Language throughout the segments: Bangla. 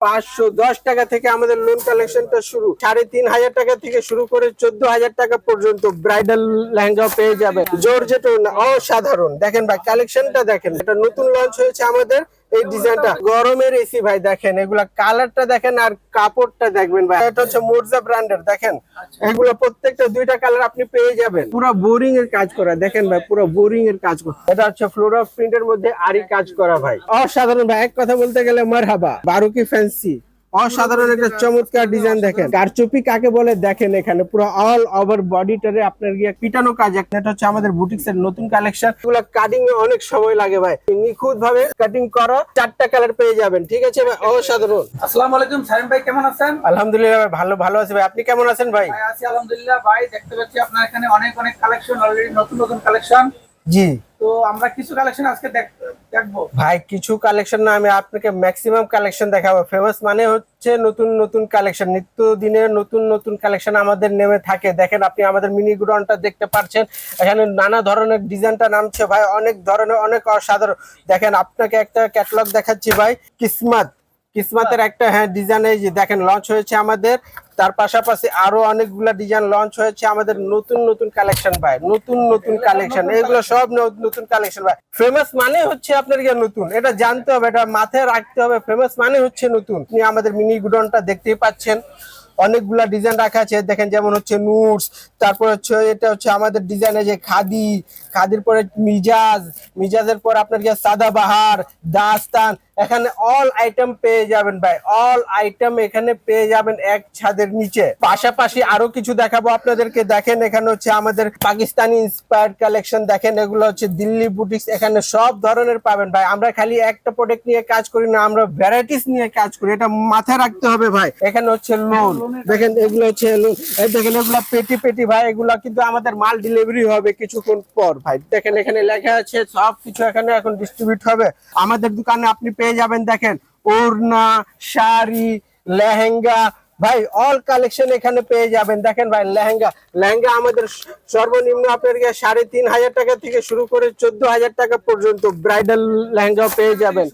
পাঁচশো দশ টাকা থেকে আমাদের লোন কালেকশনটা শুরু। সাড়ে তিন হাজার টাকা থেকে শুরু করে চোদ্দ হাজার টাকা পর্যন্ত ব্রাইডাল লেহেঙ্গা পেয়ে যাবে জর্জেট অসাধারণ। দেখেন ভাই কালেকশনটা দেখেন। এটা নতুন লঞ্চ হয়েছে আমাদের এই ডিজাইনটা গরমের এসি ভাই দেখেন এগুলা কালারটা দেখেন আর কাপড়টা দেখবেন ভাই। এটা হচ্ছে মোরজা ব্র্যান্ডের দেখেন? এগুলো প্রত্যেকটা দুইটা কালার আপনি পেয়ে যাবেন। পুরো বোরিং এর কাজ করা দেখেন ভাই পুরো বোরিং এর কাজ করা। এটা হচ্ছে ফ্লোরা প্রিন্টের মধ্যে আরি কাজ করা ভাই। অসাধারণ ভাই এক কথা বলতে গেলে মার হাবা বারুকি ফ্যান্সি। অসাধারণ একটা চমৎকার ডিজাইন দেখেন। কারচুপি কাকে বলে দেখেন এখানে। পুরো অল ওভার বডিটারে আপনার গিয়ে পিটানো কাজ। এটা হচ্ছে আমাদের বুটিক্স এর নতুন কালেকশন এগুলো কাটিং এ অনেক সময় লাগে ভাই। নিখুঁত ভাবে কাটিং করা চারটা কালার পেয়ে যাবেন ঠিক আছে ভাই? অসাধারণ। আসসালামু আলাইকুম সাইম ভাই কেমন আছেন? আলহামদুলিল্লাহ ভাই, ভালো ভালো আছে ভাই। আপনি কেমন আছেন ভাই? ভাই আছি আলহামদুলিল্লাহ। ভাই দেখতে পাচ্ছি আপনার এখানে অনেক অনেক কালেকশন অলরেডি নতুন নতুন কালেকশন জি। তো আমরা কিছু কালেকশন আজকে দেখ- দেখব। ভাই কিছু কালেকশন না আমি আপনাকে ম্যাক্সিমাম কালেকশন দেখাবো। ফেমাস মানে হচ্ছে নতুন নতুন কালেকশন নিত্য দিনের নতুন নতুন কালেকশন আমাদের নেমে থাকে। দেখেন আপনি আমাদের মিনি গুডনটা দেখতে পাচ্ছেন এখানে নানা ধরনের ডিজাইনটা নামছে ভাই। অনেক ধরনের অনেক অসাধারণ। দেখেন আপনাকে একটা ক্যাটালগ দেখাচ্ছি ভাই। কিসমাত। কিসমাতের একটা হ্যাঁ ডিজাইন এই যে দেখেন লঞ্চ হয়েছে আমাদের। তার পাশাপাশি আরও অনেকগুলা ডিজাইন লঞ্চ হয়েছে আমাদের নতুন নতুন কালেকশন ভাই, নতুন নতুন কালেকশন এগুলো সব নতুন কালেকশন ভাই। ফেমাস মানে হচ্ছে আপনার গিয়ে নতুন, এটা জানতে হবে, এটা মাথায় রাখতে হবে। ফেমাস মানে হচ্ছে নতুন। আপনি আমাদের মিনি গুডনটা দেখতেই পাচ্ছেন। অনেকগুলা ডিজাইন রাখা আছে, দেখেন যেমন হচ্ছে নুটস তারপর হচ্ছে এটা হচ্ছে আমাদের ডিজাইনে যে খাদি। খাদির পরে মিজাজ, মিজাজের পর আপনার গিয়ে সাদাবাহার দাস্তান। এখানে অল আইটেম পেয়ে যাবেন ভাই। অল আইটেম এখানে পেয়ে যাবেন এক ছাদের নিচে। পাশাপাশি আরও কিছু দেখাবো আপনাদেরকে। দেখেন এখানে হচ্ছে আমাদের পাকিস্তানি ইন্সপায়ার্ড কালেকশন দেখেন এগুলো হচ্ছে দিল্লি বুটিক্স এখানে সব ধরনের পাবেন ভাই। আমরা খালি একটা প্রোডাক্ট নিয়ে কাজ করি না, আমরা ভ্যারাইটিস নিয়ে কাজ করি। এটা মাথায় রাখতে হবে ভাই। এখানে হচ্ছে লোন দেখেন এগুলো হচ্ছে দেখেন এগুলো পেটি পেটি ভাই। এগুলো কিন্তু আমাদের মাল ডেলিভারি হবে কিছুক্ষণ পর ভাই। দেখেন এখানে লেখা আছে সব কিছু এখানে এখন ডিস্ট্রিবিউট হবে। আমাদের দোকানে আপনি পেয়ে যাবেন দেখেন। ওড়না শাড়ি লেহেঙ্গা ভাই অল কালেকশন এখানে পেয়ে যাবেন। দেখেন ভাই লেহেঙ্গা। লেহেঙ্গা আমাদের সর্বনিম্ন আপনার সাড়ে তিন হাজার টাকা থেকে শুরু করে চোদ্দ হাজার টাকা পর্যন্ত ব্রাইডাল লেহেঙ্গা পেয়ে যাবেন।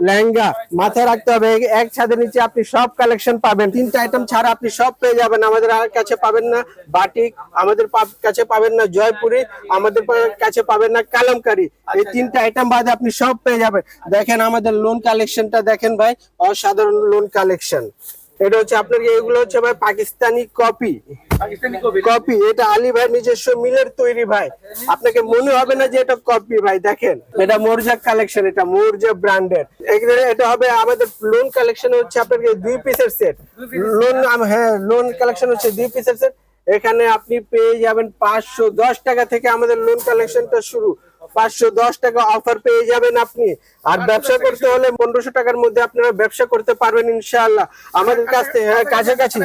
লেহেঙ্গা। মাথায় রাখতে হবে। এক- এক ছাদের নিচে আপনি সব কালেকশন পাবেন। তিনটা আইটেম ছাড়া আপনি সব পেয়ে যাবেন। আমাদের আর কাছে পাবেন না বাটিক আমাদের কাছে পাবেন না জয়পুরি আমাদের কাছে পাবেন না কালামকারি। এই তিনটা আইটেম বাদে আপনি সব পেয়ে যাবেন। দেখেন আমাদের লোন কালেকশনটা দেখেন ভাই অসাধারণ লোন কালেকশন এটা হচ্ছে আপনার এগুলো হচ্ছে ভাই পাকিস্তানি কপি। কপি এটা আলী ভাই নিজস্ব মিলের তৈরি ভাই। আপনাকে মনে হবে না যে এটা কপি ভাই দেখেন। এটা মোরজা কালেকশন এটা মোরজা ব্র্যান্ডের। এটা হবে আমাদের লোন কালেকশন হচ্ছে আপনার দুই পিসের সেট লোন হ্যাঁ লোন কালেকশন হচ্ছে দুই পিসের সেট এখানে আপনি পেয়ে যাবেন পাঁচশো দশ টাকা থেকে আমাদের লোন কালেকশনটা শুরু। পাঁচশো দশ টাকা অফার পেয়ে যাবেন আপনি। আর ব্যবসা করতে হলে পনেরোশো টাকার মধ্যে আপনারা ব্যবসা করতে পারবেন ইনশাআল্লাহ। আমাদের কাছ থেকে হ্যাঁ কাছাকাছি।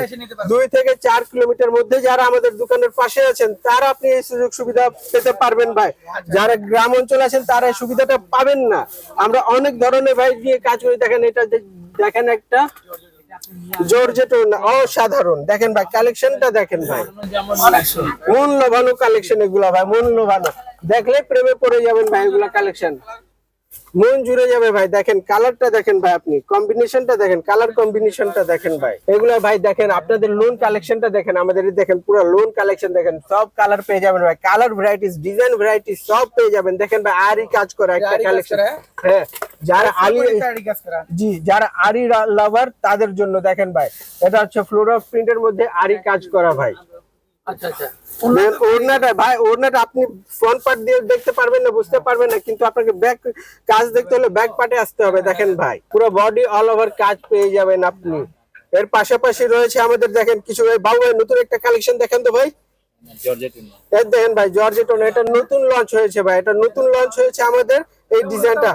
দুই থেকে চার কিলোমিটার মধ্যে যারা আমাদের দোকানের পাশে আছেন তারা আপনি এই সুযোগ সুবিধা পেতে পারবেন ভাই। যারা গ্রাম অঞ্চলে আছেন তারা এই সুবিধাটা পাবেন না। আমরা অনেক ধরনের ভাই নিয়ে কাজ করি। দেখেন এটা দেখেন একটা জর্জেট অসাধারণ। দেখেন ভাই কালেকশনটা দেখেন ভাই। লোভানো কালেকশন এগুলা ভাই লোভানো দেখলে প্রেমে পড়ে যাবেন ভাই এগুলা কালেকশন মন জুড়ে যাবে ভাই। দেখেন কালারটা দেখেন ভাই আপনি। কম্বিনেশনটা দেখেন কালার কম্বিনেশনটা দেখেন ভাই। এগুলা ভাই দেখেন আপনাদের লোন কালেকশনটা দেখেন আমাদের দেখেন পুরো লোন কালেকশন দেখেন সব কালার পেয়ে যাবেন ভাই। কালার ভ্যারাইটিস ডিজাইন ভ্যারাইটিস সব পেয়ে যাবেন। দেখেন ভাই আরই কাজ করা একটা কালেকশন হ্যাঁ যারা আলি আলি কাজ করা? জি যারা আরি লাভার তাদের জন্য দেখেন ভাই এটা হচ্ছে ফ্লোরা প্রিন্টের মধ্যে আরি কাজ করা ভাই। ওড়নাটা ভাই ওড়নাটা আপনি ফ্রন্ট পার্ট দিয়ে দেখতে পারবেন না বুঝতে পারবেন না কিন্তু আপনাকে ব্যাক কাজ দেখতে হলে ব্যাক পার্টে আসতে হবে দেখেন ভাই। পুরো বডি অল ওভার কাজ পেয়ে যাবেন আপনি। এর পাশাপাশি রয়েছে আমাদের দেখেন কিছু ভাই বাবু ভাই নতুন একটা কালেকশন দেখেন তো ভাই? দেখেন ভাই জর্জেটন এটা নতুন লঞ্চ হয়েছে ভাই এটা নতুন লঞ্চ হয়েছে আমাদের এই ডিজাইনটা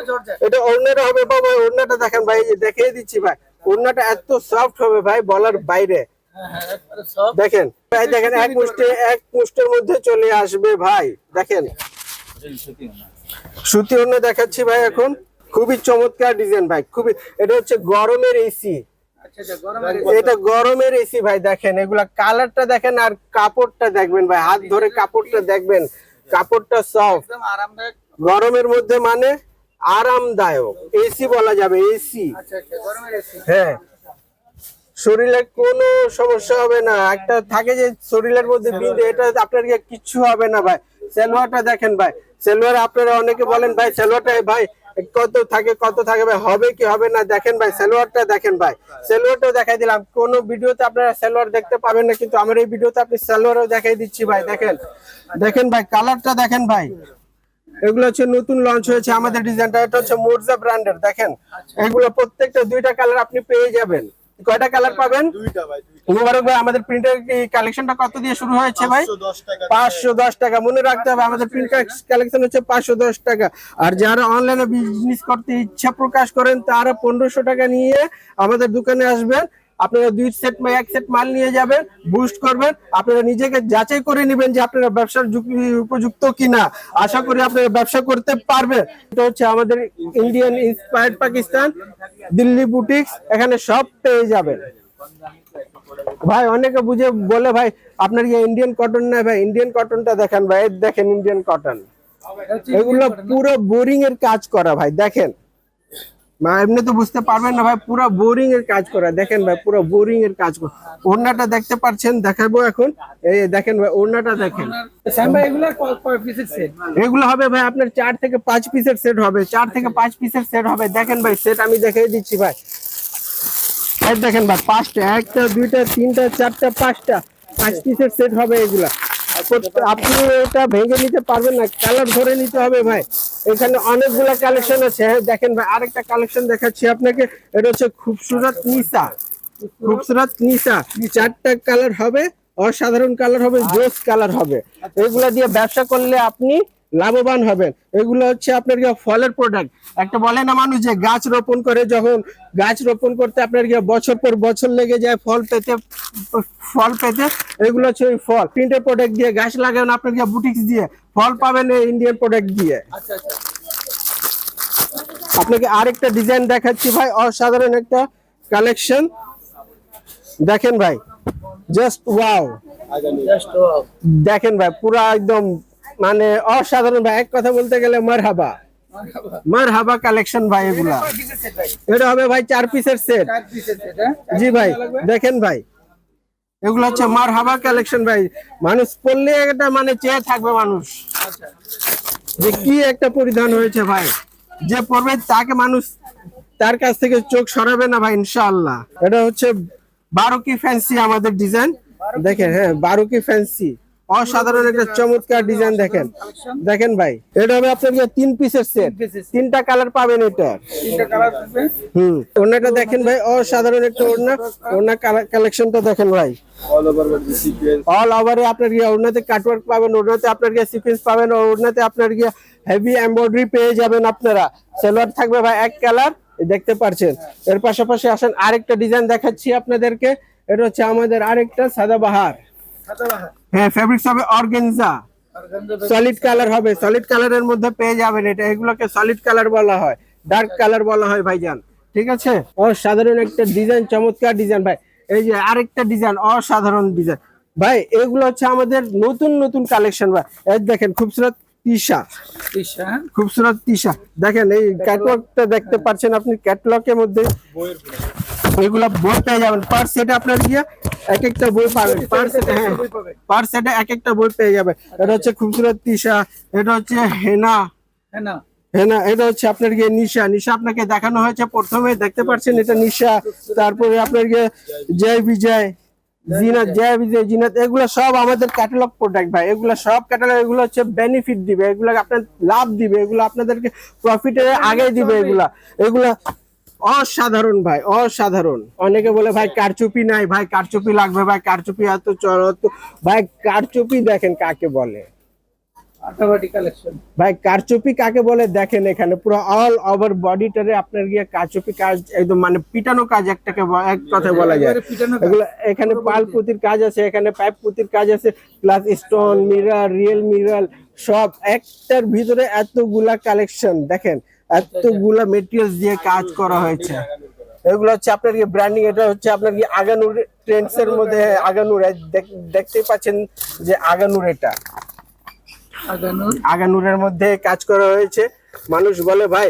এটা ওড়নাটা হবে বাবু ভাই ওড়নাটা দেখেন ভাই দেখিয়ে দিচ্ছি ভাই। ওড়নাটা এত সফট হবে ভাই বলার বাইরে। হ্যাঁ হ্যাঁ দেখেন ভাই দেখেন এক মুষ্টি এক মুষ্টের মধ্যে চলে আসবে ভাই দেখেন। সুতি অন্য দেখাচ্ছি ভাই এখন খুবই চমৎকার ডিজাইন ভাই খুবই এটা হচ্ছে গরমের এসি আচ্ছা আচ্ছা এটা গরমের এসি ভাই দেখেন এগুলা কালারটা দেখেন আর কাপড়টা দেখবেন ভাই হাত ধরে কাপড়টা দেখবেন কাপড়টা সফট গরমের মধ্যে মানে আরামদায়ক। এসি বলা যাবে এসি আচ্ছা গরমের এসি হ্যাঁ শরীরে কোনো সমস্যা হবে না। একটা থাকে যে শরীরের মধ্যে বিন্দু এটা আপনার কিচ্ছু হবে না ভাই। সেলোয়ারটা দেখেন ভাই। সেলোয়ার আপনারা অনেকে বলেন ভাই সেলোয়ারটা ভাই কত থাকে কত থাকে ভাই হবে কি হবে না? দেখেন ভাই সেলোয়ারটা দেখেন ভাই। সেলোয়ারটা দেখাই দিলাম। কোন ভিডিওতে আপনারা সেলোয়ার দেখতে পাবেন না কিন্তু আমার এই ভিডিওতে আপনি সেলোয়ারও দেখাই দিচ্ছি ভাই দেখেন। দেখেন ভাই কালারটা দেখেন ভাই। এগুলো হচ্ছে নতুন লঞ্চ হয়েছে আমাদের ডিজাইনটা এটা হচ্ছে মোরজা ব্র্যান্ডের দেখেন। এগুলো প্রত্যেকটা দুইটা কালার আপনি পেয়ে যাবেন। কয়টা কালার পাবেন? ভাই মুবারক ভাই আমাদের প্রিন্টের কালেকশনটা কত দিয়ে শুরু হয়েছে ভাই? পাঁচশো দশ টাকা। মনে রাখতে হবে আমাদের প্রিন্ট কালেকশন হচ্ছে পাঁচশো দশ টাকা। আর যারা অনলাইনে বিজনেস করতে ইচ্ছা প্রকাশ করেন তারা পনেরোশো টাকা নিয়ে আমাদের দোকানে আসবেন। আপনারা দুই সেট এক সেট মাল নিয়ে যাবেন বুস্ট করবেন। আপনারা নিজেকে যাচাই করে নেবেন যে আপনারা ব্যবসার উপযুক্ত কিনা। আশা করি আপনারা ব্যবসা করতে পারবেন। এটা হচ্ছে আমাদের Indian inspired Pakistan Delhi boutiques এখানে সব পেয়ে যাবেন। ভাই, অনেকে বুঝে বলে, ভাই, আপনার কি ইন্ডিয়ান কটন না ভাই ইন্ডিয়ান কটনটা দেখেন, ভাই দেখেন ইন্ডিয়ান কটন এগুলো পুরো বোরিং এর কাজ করা, ভাই, দেখেন। এমনি তো বুঝতে পারবেন না ভাই পুরো বোরিং এর কাজ করা। দেখেন ভাই পুরো বোরিং এর কাজ করা। ওড়নাটা দেখতে পাচ্ছেন দেখাবো এখন। এই দেখেন ভাই ওড়নাটা দেখেন। এগুলো হবে ভাই আপনার চার থেকে পাঁচ পিসের সেট হবে। চার থেকে পাঁচ পিসের সেট হবে। দেখেন ভাই সেট আমি দেখিয়ে দিচ্ছি ভাই। দেখেন ভাই পাঁচটা একটা দুইটা তিনটা চারটা পাঁচটা। পাঁচ পিসের সেট হবে এগুলা। আপনি এটা ভেঙে নিতে পারবেন না কালার ধরে নিতে হবে ভাই। এখানে অনেকগুলা কালেকশন আছে। দেখেন ভাই, আরেকটা কালেকশন দেখাচ্ছি আপনাকে। এটা হচ্ছে খুবসুরত নিসা। খুবসুরত নিসা। চারটা কালার হবে, অসাধারণ কালার হবে, জোস কালার হবে। এগুলা দিয়ে ব্যবসা করলে আপনি লাভবান হবেন। এগুলো হচ্ছে আপনার গিয়ে ফলের প্রোডাক্ট একটা বলে না মানুষ যে গাছ রোপণ করে যখন গাছ রোপণ করতে আপনার গিয়ে বছর পর বছর লেগে যায় ফল পেতে ফল পেতে এগুলো হচ্ছে ওই ফল। প্রিন্টের প্রোডাক্ট দিয়ে গাছ লাগান আপনার গিয়ে বুটিক্স দিয়ে। ফল পাবেন এই ইন্ডিয়ান প্রোডাক্ট দিয়ে। আচ্ছা আচ্ছা আপনাকে আরেকটা ডিজাইন দেখাচ্ছি ভাই অসাধারণ একটা কালেকশন দেখেন ভাই জাস্ট ওয়াও দেখেন ভাই পুরা একদম মানে অসাধারণ ভাই এক কথা বলতে গেলে মারহাবা। মারহাবা। কালেকশন ভাই এগুলা। এটা হবে ভাই চার পিসের সেট চার পিসের সেট হ্যাঁ? জি ভাই দেখেন ভাই। এগুলো হচ্ছে মারহাবা কালেকশন ভাই। মানুষ পড়লে একটা মানে চেয়ে থাকবে মানুষ। আচ্ছা। যে কি একটা পরিধান হয়েছে ভাই। যে পড়বে তাকে মানুষ তার কাছ থেকে চোখ সরাবে না ভাই ইনশাআল্লাহ। এটা হচ্ছে বারোকি ফ্যান্সি আমাদের ডিজাইন দেখেন হ্যাঁ বারোকি ফ্যান্সি অসাধারণ একটা চমৎকার ডিজাইন দেখেন। দেখেন ভাই এটা হবে আপনার তিন পিসের সেট তিনটা কালার পাবেন এটা। হুম ওড়নাটা দেখেন ভাই অসাধারণ একটা ওড়না। ওড়না কালেকশনটা দেখেন ভাই। অল ওভার আপনার গিয়ে কাটওয়ার্ক পাবেন আপনার গিয়ে সিকোয়েন্স পাবেন আপনার গিয়ে হেভি এমব্রয়ডারি পেয়ে যাবেন আপনারা। সেলোয়ার থাকবে ভাই এক কালার দেখতে পারছেন এর পাশাপাশি আসেন আরেকটা ডিজাইন দেখাচ্ছি আপনাদেরকে। এটা হচ্ছে আমাদের আরেকটা সাদাবাহার সাদা বাহার। হ্যাঁ ফেব্রিক্স হবে অর্গেনজা সলিড কালার হবে। সলিড কালারের মধ্যে পেয়ে যাবেন এটা। এগুলোকে সলিড কালার বলা হয়। ডার্ক কালার বলা হয় ভাইজান। ঠিক আছে? অসাধারণ একটা ডিজাইন চমৎকার ডিজাইন ভাই এই যে আরেকটা ডিজাইন অসাধারণ ডিজাইন ভাই এগুলো হচ্ছে আমাদের নতুন নতুন কালেকশন ভাই। এই দেখেন খুবসুরত তিশা হ্যাঁ খুবসুরত তিশা দেখেন এই ক্যাটলগটা দেখতে পাচ্ছেন আপনি ক্যাটলগের মধ্যে। এগুলা বই পেয়ে যাবেন। পার সেটে আপনার গিয়ে এক একটা বই পাবেন। পার সেটে হ্যাঁ পার সেটে এক একটা বই পেয়ে যাবে এটা হচ্ছে খুবসুরত তিশা এটা হচ্ছে হেনা। হেনা। হ্যাঁ এটা হচ্ছে আপনার গিয়ে নিশা। নিশা আপনাকে দেখানো হয়েছে প্রথমে দেখতে পাচ্ছেন এটা নিশা। তারপরে আপনার গিয়ে জয় বিজয় জিনাত জয় বিজয় জিনাত এগুলো সব আমাদের ক্যাটালগ প্রোডাক্ট ভাই। এগুলো সব ক্যাটালগ এগুলো হচ্ছে বেনিফিট দিবে। এগুলো আপনার লাভ দিবে। এগুলো আপনাদেরকে প্রফিটের আগে দিবে এগুলা। এগুলা অসাধারণ ভাই অসাধারণ। অনেকে বলে ভাই কারচুপি নাই ভাই কারচুপি লাগবে ভাই কারচুপি এত চল ভাই কারচুপি দেখেন কাকে বলে। ভাই কারচুপি কাকে বলে দেখেন এখানে পুরো অল ওভার বডিটারে আপনার গিয়ে কারচুপি কাজ একদম মানে পিটানো কাজ একটাকে এক কথায় বলা যায়। এগুলো এখানে পাল পুতির কাজ আছে এখানে পাইপ পুতির কাজ আছে plus stone mirror real mirror সব একটার ভিতরে এতগুলা কালেকশন দেখেন। এতগুলা মেটেরিয়ালস দিয়ে কাজ করা হয়েছে। এগুলো হচ্ছে আপনার কি ব্র্যান্ডিং এটা হচ্ছে আপনার কি আগানুর ট্রেন্ডস এর মধ্যে আগানুর দেখতেই পাচ্ছেন যে আগানুর এটা। আগানোর। আগানুরের মধ্যে কাজ করা হয়েছে। মানুষ বলে ভাই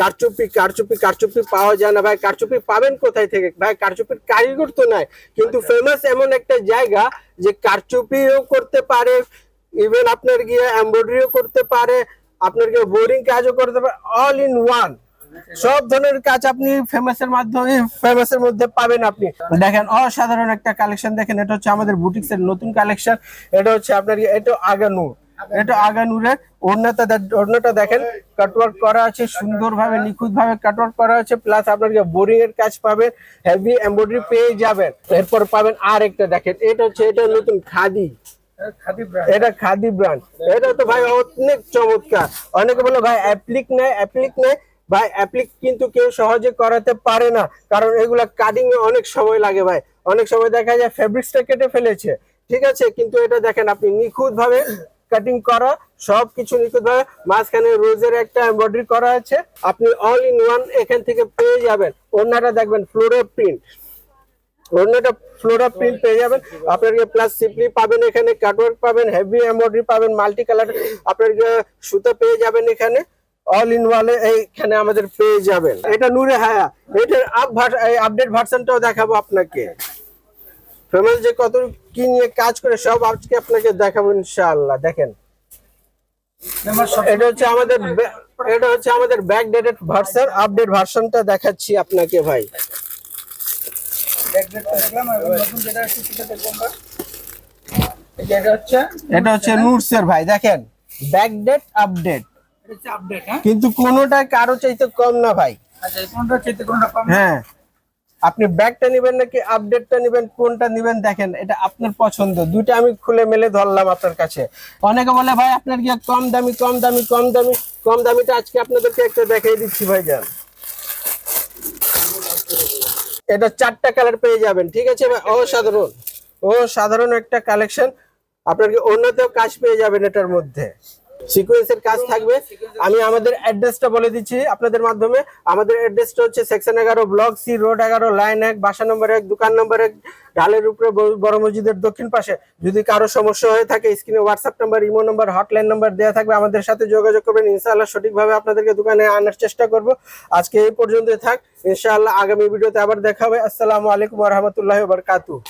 কারচুপি কারচুপি কারচুপি পাওয়া যায় না। ভাই কারচুপি পাবেন কোথায় থেকে? ভাই কারচুপির কারিগর তো নাই। কিন্তু ফেমাস এমন একটা জায়গা যে কারচুপিও করতে পারে ইভেন আপনার গিয়ে এমব্রয়ডারিও করতে পারে আপনার গিয়ে বোরিং কাজও করতে পারে অল ইন ওয়ান সব ধরনের কাজ আপনি ফেমাসের মাধ্যমে ফেমাসের মধ্যে পাবেন আপনি। দেখেন, অসাধারণ একটা কালেকশন দেখেন, এটা হচ্ছে আমাদের বুটিক্স এর নতুন কালেকশন এটা হচ্ছে আপনার গিয়ে- এটা আগানুর। এটা আগানুরের ওড়নাটা ওড়নাটা দেখেন কাটওয়ার্ক করা আছে, সুন্দরভাবে নিখুঁত ভাবে কাটওয়ার্ক করা আছে। প্লাস আপনার বোরিং এর কাজ পাবেন হেভি এমব্রয়ডারি পেয়ে যাবেন। এরপর পাবেন আর একটা দেখেন, এটা হচ্ছে, এটা নতুন খাদি। এটা খাদি ব্র্যান্ড এটা তো ভাই অনেক চমৎকার। অনেকে বলে, ভাই অ্যাপ্লিক নেই অ্যাপ্লিক নেই। ভাই অ্যাপ্লিক কিন্তু কেউ সহজে করাতে পারে না। কারণ এগুলা কাটিং এ অনেক সময় লাগে ভাই। অনেক সময় দেখা যায় ফেব্রিক্সটা কেটে ফেলেছে। ঠিক আছে? কিন্তু এটা দেখেন, আপনি নিখুঁত ভাবে কাটিং করা সব কিছু নিখুঁত ভাবে মাঝখানে রোজের একটা এমব্রয়ডারি করা আছে। আপনি অল ইন ওয়ান এখান থেকে পেয়ে যাবেন। ওনাটা দেখবেন ফ্লোরে প্রিন্ট অন্যটা ফ্লোরা প্রিন্ট পেয়ে যাবেন। আপনার প্লাস সিপলি পাবেন এখানে কাটওয়ার্ক পাবেন হেভি এমব্রয়ডারি পাবেন মাল্টি কালার আপনার সুতো পেয়ে যাবেন এখানে। অল ইন ওয়ালে এইখানে আমাদের পেয়ে যাবেন। এটা নূরে হায়া। এটার আপ আপডেট ভার্সনটাও দেখাবো আপনাকে। ফেমাস যে কত কি নিয়ে কাজ করে, সব আজকে আপনাকে দেখাবো ইনশাআল্লাহ। দেখেন। এটা হচ্ছে আমাদের এটা হচ্ছে আমাদের ব্যাক ডেটেড ভার্সন আপডেট ভার্সনটা দেখাচ্ছি আপনাকে ভাই। দেখলাম এবং নতুন যেটা আসছে সেটা দেখব আমরা। এটা হচ্ছে এটা হচ্ছে নুটসের ভাই দেখেন ব্যাক আপডেট আপডেট হ্যাঁ? কিন্তু কোনোটা কারও চাইতে কম না ভাই। আচ্ছা কোনটা চাইতে কোনটা কম হ্যাঁ। আপনি ব্যাগটা নেবেন নাকি আপডেটটা নেবেন কোনটা নেবেন দেখেন এটা আপনার পছন্দ। দুইটা আমি খুলে মেলে ধরলাম আপনার কাছে। অনেকে বলে ভাই আপনার কি কম দামি কম দামি কম দামি? কম দামিটা আজকে আপনাদেরকে একটা দেখাই দিচ্ছি ভাই যান এটা চারটা কালার পেয়ে যাবেন, ঠিক আছে? অসাধারণ অসাধারণ একটা কালেকশন আপনার অন্যতেও কাজ পেয়ে যাবেন এটার মধ্যে। সিকোয়েন্সের কাজ থাকবে। আমি আমাদের অ্যাড্রেসটা বলে দিচ্ছি আপনাদের মাধ্যমে। আমাদের অ্যাড্রেসটা হচ্ছে সেকশন এগারো ব্লক সি রোড এগারো লাইন এক, বাসা নম্বর এক, দোকান নম্বর এক, ঢালের উপরে বড় মসজিদের দক্ষিণ পাশে। যদি কারও সমস্যা হয়ে থাকে স্ক্রিনে WhatsApp number imo number hotline number দেওয়া থাকবে, আমাদের সাথে যোগাযোগ করবেন। ইনশাআল্লাহ সঠিকভাবে আপনাদেরকে দোকানে আনার চেষ্টা করব। আজকে এই পর্যন্তই থাক। ইনশাআল্লাহ আগামী ভিডিওতে আবার দেখা হবে। আসসালামু আলাইকুম রহমতুল্লাহ বারকাতু